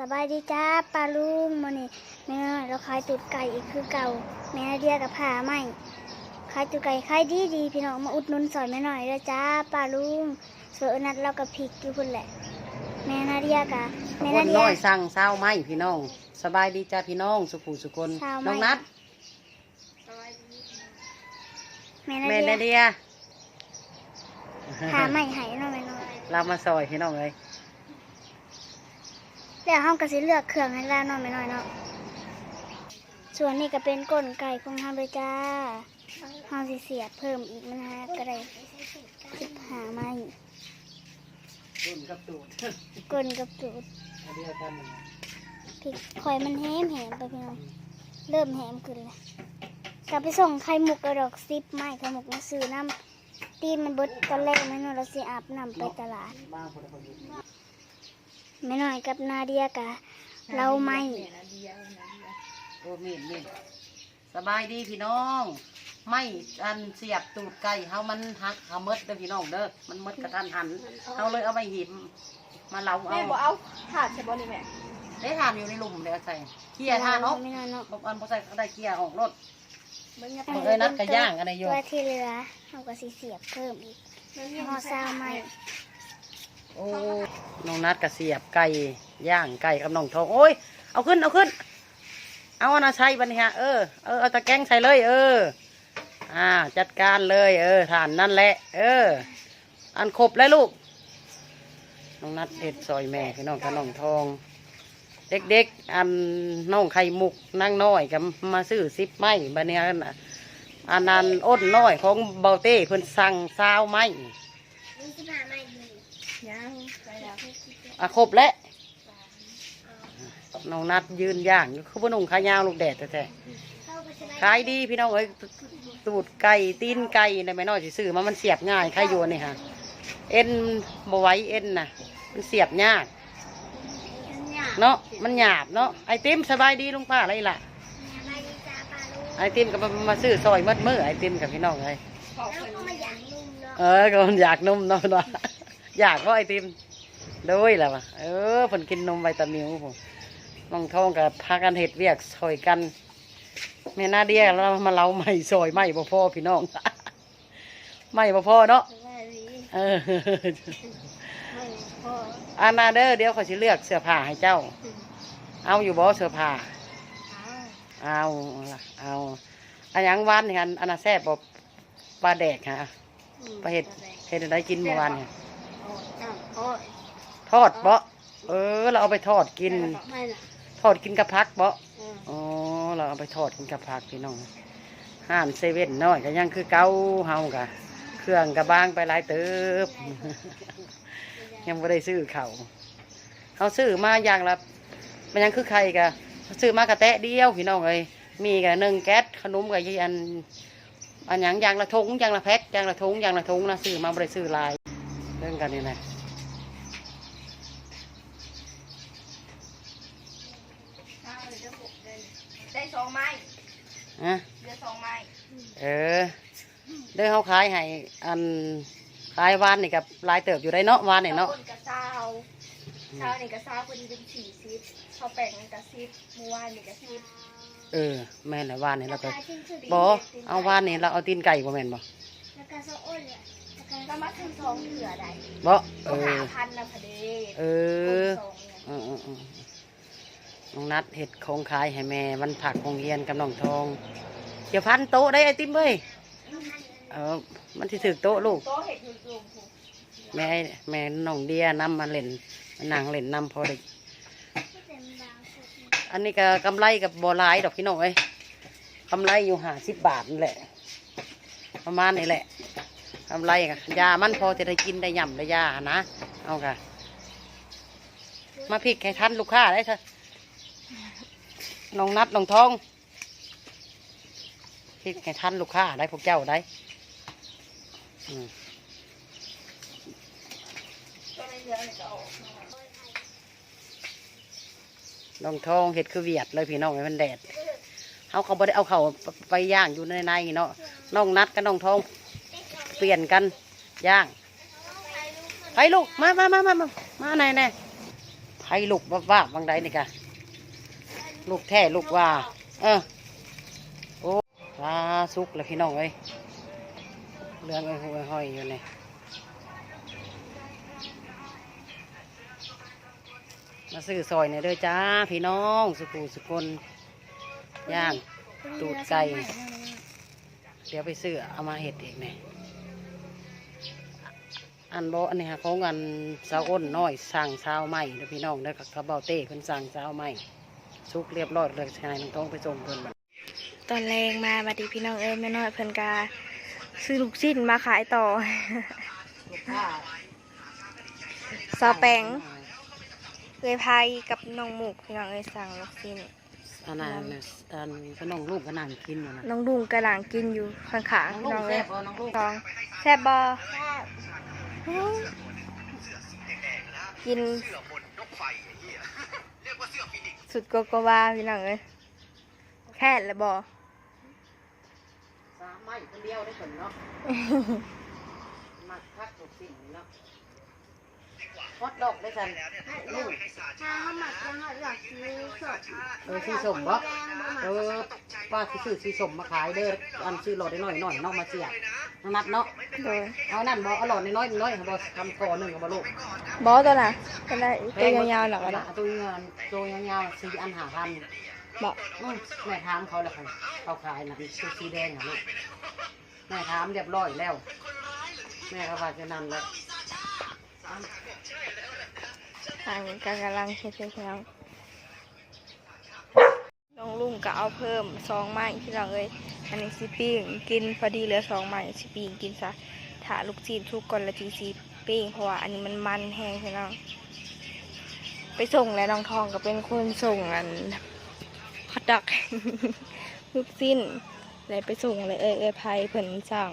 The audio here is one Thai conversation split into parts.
สบายดีจ้าปลาลุงมื้อนี้แม่น้อยเราขายตูดไก่อีกคือเก่า แม่นาเดียกับผ่าไหมขายตูดไก่ขายดีดีพี่น้องมาอุดหนุนสอยแม่หน่อยเด้อจ้าปลาลุงส่วนอันนัดเรากับพริกอยู่พุ่นแหละ แม่นาเดียกะแม่คนานเดียน้อยสั่งเศร้าไหมพี่น้อง สบายดีจ้าพี่น้องสุขุสุคนเศร้าไหมน้องนัดแม่แม่นานาเดียเดียผ่าไหมให้น้องแม่น้อยเรามาซอยพี่น้องเลย แล้วห้องก็สิเลือกเครื่องให้แล้วน้องแม่น้อยเนาะส่วนนี้ก็เป็นก้นไก่ของเฮาเลยจ้าเฮาสิเสียบเพิ่มอีกนะฮะก็ได้สิบหาไหมรุ่นกับตูดก้นกับจูดเดียวกันพริกข่อยมันแห้มแหมไปพี่น้องเริ่มแหมขึ้นเลยกลับไปส่งไข่มุกกระดอกซิปไม้ไข่มุกมาซื้อน้ำตีนมันเบดตอนแรกแม่น้อยเราสิอาบน้ำไปตลาด บ้างคนละคนอยู่แม่น้อยกับนาเดียกะ เราไม่ โอ้มีดมีดสบายดีพี่น้อง ไม่อันเสียบตูดไก่เฮามันหักเฮาเมดเด้อพี่น้องเด้อมันเมดกระทันหันเฮาเลยเอาไปหิมมาเล้าเอาแม่บอกเอาถาดใช่บ่นี่แม่ได้ทานอยู่ในหลุมเดี๋ยวใส่เคี่ยทานเนาะไม่น้อยเนาะบางอันพอใส่ก็ได้เคี่ยออกรถเบิ่งเนี่ยเอ้ยนัดกระย่างอะไรอยู่ตัวที่เหลือเราก็สิเสียบเพิ่มอีกห่อซาวไม้ โอ้น้องนัดกระเสียบไก่ย่างไก่กับน้องทองโอ้ยเอาขึ้นเอาขึ้น เอาอนนะใช้บัดนฮะเออเออเอาตะแกรงใส่เลย เออ อ่า จัดการเลย เออฐานนั่นแหละ เออ อันครบแล้วลูกน้องนัดเด็ดซอยแม่พี่น้องกับน้องทอง เด็กๆอันน้องไข่มุกนั่งน้อยกับมาซื้อซิปไม้บันเนี้ยน่ะอันนั้นอ้นน้อยของเบาเต้เพิ่นสั่งซาวไม้ ยังไปแล้วอะครบแล้วน้องนัดยืนย่างอยู่คือพนุ่งขายาวลูกแดดแท้ๆขายดีพี่น้องเอ้ยตูดไก่ตีนไก่ในไม่น้อยสิซื้อมามันเสียบง่ายใครโยนนี่ฮะเอ็นบไหว้เอ็นน่ะ มันเสียบยากเนาะมันหยาบเนาะไอติมสบายดีลุงป้าอะไรล่ะไอติมก็มามาซื้อซอยมัดมือไอติมกับพี่น้องเลยขอบคุณเออก็มันอยากนมเนาะเนาะ อยากก็ไอติมด้วยแหละวะเออผนกินนมไวตามิวผมน้องทองกับพากันเห็ดเวียกซอยกันแม่นาเดียเรามาเล้าไม่ซอยไม่บ่พอพี่น้องไม่บ่พอเนาะเอออานาเดอร์เดี๋ยวเขาสิเลือกเสื้อผ้าให้เจ้า เอาอยู่บ่เสื้อผ้าเอาล่ะเอาอันยังวานนี่อันอันน่ะแซ่บบ่ปลาแดกฮะปลาเห็ดเห็ดอะไรกินเมื่อวานเนี่ย ทอดเบาะเออ เราเอาไปทอดกิน ไม่ล่ะทอดกินกับพักเบาะอ๋อเราเอาไปทอดกินกับพักพี่น้องห้านเซเว่นน้อยก็ยังคือเก้าเฮากะเครื่องกระบางไปหลายเติบ ยังไม่ได้ซื้อเขาวเขาซื้อมาอย่างละมันยังคือใครกะซื้อมากระแตะเดียวพี่น้องเลยมีกะหนึ่งแก๊สขนมกับยี่อันอันหยังอย่างละถุงอย่างละแพ็คอย่างละถุงอย่างละถุงนะซื้อมาไม่ได้ซื้อหลาย เรื่องกันนี่แหละได้สองไม้อะเดือสองไม้เออเด้อเขาขายให้อันขายวานนี่กับลายเติบอยู่ได้เนาะวานนี่เนาะคนกระซาวซาวนี่กระซาวคนเป็นสี่ซิปเขาแปลงกระซิปเมื่อวานนี่กระซิปเออแม่นแหละวานนี่เราก็กายทิ้งสุดบอเอาวานนี่เราเอาตีนไก่บ่แม่นบ่แล้วก็โซอ้นเลยแล้ว ก็ก็มาถึงสองเถื่อใดบ่เอก็หาอพันนะพอดีเออเออเออเออน้องนัดเห็ดของขายให้แม่วันผักของเฮียนกับน้องทองเดี๋ยวพันโต๊ะได้ไอติมเว้ยเออมันที่ถือโต๊ะลูก โต๊ะเห็ดอยู่รวมผูแม่แม่น้องเดียนำมาเล่นมานั่งเล่นนำพอได้เป็นบางสุดอันนี้ก็กำไรกับบัวลายดอกพี่น้องเอ้ยกำไรอยู่หาสิบบาทนี่แหละ ประมาณนี้แหละ กำไรกะยามันพอจะได้กินได้ย่ำได้ยานะ เอาค่ะมาพริกให้ทันลูกค้าได้เถอะน้องนัดน้องทองพริกให้ทันลูกค้าได้พวกเจ้าได้อืมก็ในเรือนี่ก็องทองเห็ดคือเวียดเลยพี่น้องให้มันแดดเขาเขาบ่ได้เอาเขาไปย่างอยู่ในในเนาะน้องนัดกับน้องทอง เปลี่ยนกันย่างไปลูกมามามามามามาไหนไหนไผให้ลูกว่าว่าบางใดนี่กะลูกแท้ลูกว่า เออโอ้ปลาสุกแล้วพี่น้องเอ้ยเรื่องไอ้ห้อยห้อยอยู่นี่มาซื้อซอยเนี่ยเด้อจ้า พี่น้องสุกูสุคนย่างตูดไก่เดี๋ยวไปซื้อเอามาเห็ดอีกเนี่ย อันโบอันนี้ฮะของอันสาวอ้นน้อยสั่งสาวใหม่เด้อพี่น้องเด้อกับกระเบาเต้เพิ่นสั่งสาวใหม่สุกเรียบร้อยเลยชายน้องต้องไปส่งเพิ่นบัดตอนแรงมาบัดดีพี่น้องเอ้ยแม่น้อยเพิ่นกาซื้อลูกชิ้นมาขายต่อลูกค้าซาวแปงเอ้ยพายกับน้องหมูกพี่น้องเอ้ยสั่งลูกชิ้นอันนั้นน่ะอันก็น้องลูกก็นั่งกินอยู่นะน้องดุงกำลังกินอยู่ข้างๆน้องพี่ลูน้อกงแซ่เอ้ ยบบ่น้องลูกตองแซ่บบ่กินสุดโกโกวาพี่น้องเอ้ยแค่ละบ่สามไม้คนเดียวได้ผลเนาะ มักคักทุกสิ่งเนาะ ฮอตดอกได้สันลูกถ้าเขาหมักยังอยากซื้อสดเออสีสมบ่เออป้าสิซื้อสีสมมาขายเด้ออันซื้อหลอดได้หน่อยหน่อยเนาะมาเสียน้องนัดเนาะโดยเอานั่นบ่เอาหลอดน้อยๆน้อยๆบ่ทำคอหนึ่งกับบ่ลูกบอตัวน่ะตัวน่ะตัวยาวๆหน่อยก็ได้ตัวยาวตัวยาวๆสีอันหาพันบอกอืมแม่ถามเขาแล้วค่ะเขาขายนะคือสีแดงนะลูกแม่ถามเรียบร้อยแล้ว แม่ก็ว่าจะนั่นแหล้ว ทางการกำลังเช็ดๆพี่น้องน้องลุงก็เอาเพิ่มสองไม้พี่น้องเอ้ยอันนี้สิปิ้งกินพอดีเหลือสองไม้สิปิ้งกินซะถ้าลูกจีนทุกคนละทีสิปิ้งเพราะว่าอันนี้มันมันแห้งพี่น้องไปส่งแล้วน้องทองก็เป็นคนส่งอันฮอตดอกลูกสิ้นเลยไปส่งเลยเอ้ยเอ้ยไพเพิ่นสั่ง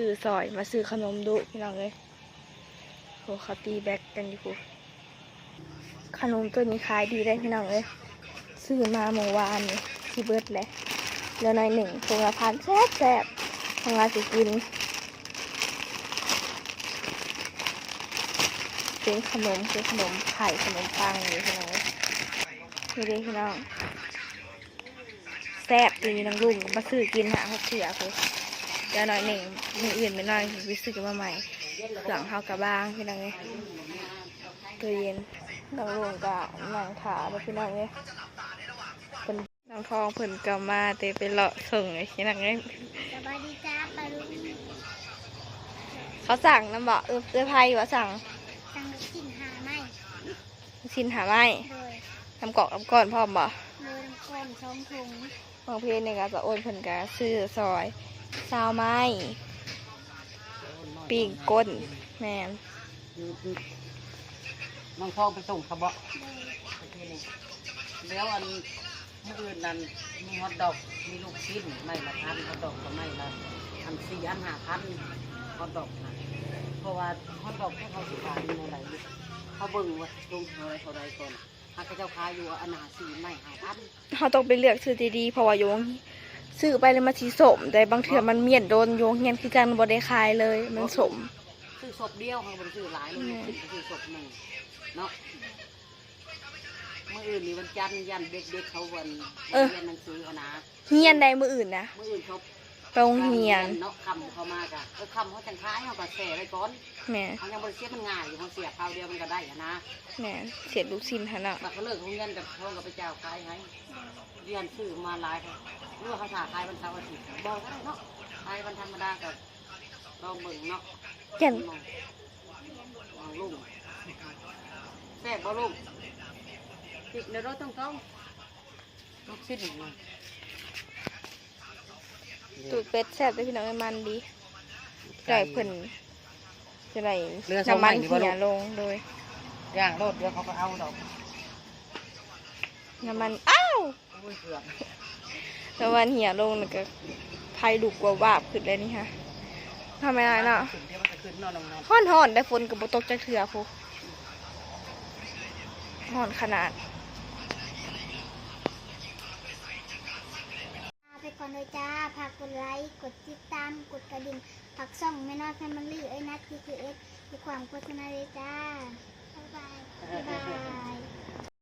ซื้อซอย มาซื้อขนมดุพี่น้องเอ้ยโหเขาตีแบ็กกันอยู่ขนมตัวนี้ขายดีได้พี่น้องเอ้ยซื้อมาเมื่อวานนี่ที่เบิร์ดเลยเหลือหน่อยหนึ่งถุงละพันแซ่บแซ่บทางร้านสิกินเป็นขนมเป็นขนมไข่ขนมปังอยู่พี่น้องนี่เด้พี่น้องแซ่บดีน้องลุงมาซื้อกินหาเขาเสียคือ ยวหน่อยหนึ่งมืออื่นไม่น้อยไปซื้อกันมาใหม่เครื่องเฮากะบางพี่น้องเอ้ยตัวเย็นน้องลุงก็นั่งขาแล้วพี่น้องเอ้ยเป็นน้องทองเพิ่นก็มาเตไปเลาะส่งไอ้พี่น้องเอ้ยสบายดีจ้าปลาลุงเขาสั่งน้ำบอกเออเสื้อไพ่ว่าสั่งสั่งลูกชิ้นหาไหมชินหาไม้โดยน้ำกอกน้ำก้อนพร้อมบ่โดยน้ำก้อนสองถุงบางเพจเนี่ยก็จะโอนเพิ่นก็ซื้อซอย ซาวไม้ปิ้งก้นแม่นน้องทองไปส่งเขาบ่โดยแล้วอันเมื่ออื่นนั้นมีฮอตดอกมีลูกชิ้นไม่ละพันฮอตดอกก็ไม่ละอันสี่อันห้าพันฮอตดอกนะเพราะว่าฮอตดอกที่เขาสิขายอยู่ในไหนเขาเบิ่งว่าลงเท่าไรเท่าไรก่อนหากเขาเจ้าขายอยู่อันหาสี่ไม่ห้าพันเขาต้องไปเลือกซื้อดีๆเพราะว่าโยง ซื้อไปแล้วมันสีสม แต่บางเถื่อมันเมียนโดนโยงเงียนคือกันบ่ได้ขายเลย มันสมซื้อศพเดียวเขาบริซื้อหลายเลยขึ้นไปซื้อศพหนึ่งเนาะเมื่ออื่นนี่วันจันทร์ยันเด็กๆเขาวันเออเรียนหนังสือเอานะเฮียนใดมืออื่นนะเมื่ออื่นเขา ไปโรงเรียนเนาะคำเขามากะเออคำเขาจังค้ายเขาก็แส่ไว้ก่อนแหม่เขายังบริเสียมันง่ายอยู่เขาเสียคราวเดียวมันก็ได้อะนะแหม่เสียลูกชิ้นหันอะบักเขาเลิกโรงเรียนกับเขากับไปเจ้าขายให้เรียนซื้อมาหลายเขาหรือว่าเขาสาขายวันเสาร์อาทิตย์บอกก็ได้เนาะขายวันธรรมดากับลองเบิ่งเนาะยันมองลุงแซ่บบ่ลุงติดในรถต้องต้องลูกชิ้นมา ตูดเป็ดแซ่บได้พี่น้องเอ้ยมันดีไก่เพิ่นจะได้เรือสองน้ำใหมัม่นดีบ่ลูเหี่ยกลงโดย ย่างรถเดี๋ยวเขาก็เอาดอกน้ำมัน อ้าวโอ้ยเกือบน้ำมันเหี่ยลงแล้วก็ไฟดุกว่าวาบขึ้นเลยนี่ฮะทำไมได้เนาะถึงเดี๋ยวมันจะขึ้นนอนนอนห้อนห่อนๆได้ฝนกับบตกจากเถื่อพูห่อนขนาด ก่อนเลยจ้าฝากกดไลค์กดติดตามกดกระดิ่งผักส่งไม่น้อยแฟมิลี่เอ้ยนัดทีคือเอ็กซ์ดีความโฆษณาเลยจ้าบ๊ายบายบ๊ายบาย